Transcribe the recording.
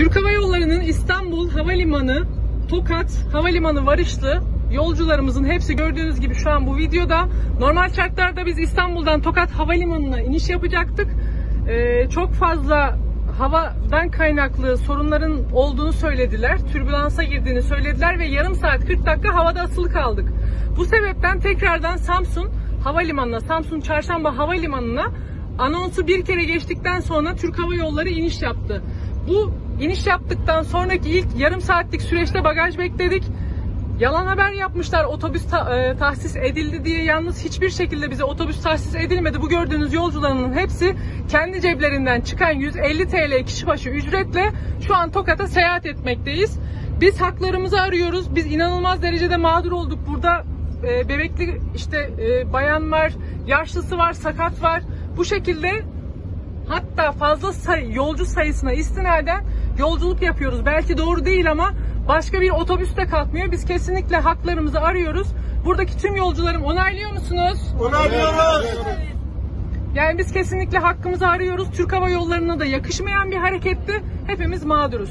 Türk Hava Yolları'nın İstanbul Havalimanı, Tokat Havalimanı varışlı yolcularımızın hepsi gördüğünüz gibi şu an bu videoda. Normal şartlarda biz İstanbul'dan Tokat Havalimanı'na iniş yapacaktık. Ee, çok fazla havadan kaynaklı sorunların olduğunu söylediler. Türbülansa girdiğini söylediler ve yarım saat 40 dakika havada asılı kaldık. Bu sebepten tekrardan Samsun Havalimanı'na, Samsun Çarşamba Havalimanı'na anonsu bir kere geçtikten sonra Türk Hava Yolları iniş yaptı. Bu iniş yaptıktan sonraki ilk yarım saatlik süreçte bagaj bekledik. Yalan haber yapmışlar otobüs ta- e, tahsis edildi diye yalnız hiçbir şekilde bize otobüs tahsis edilmedi. Bu gördüğünüz yolcularının hepsi kendi ceplerinden çıkan 150 TL kişi başı ücretle şu an Tokat'a seyahat etmekteyiz. Biz haklarımızı arıyoruz. Biz inanılmaz derecede mağdur olduk. Burada e, bebekli işte e, bayan var, yaşlısı var, sakat var. Bu şekilde hatta fazla say- yolcu sayısına istinaden yolculuk yapıyoruz. Belki doğru değil ama başka bir otobüs de kalkmıyor. Biz kesinlikle haklarımızı arıyoruz. Buradaki tüm yolcularım onaylıyor musunuz? Onaylıyoruz. Yani biz kesinlikle hakkımızı arıyoruz. Türk Hava Yolları'na da yakışmayan bir hareketti. Hepimiz mağduruz.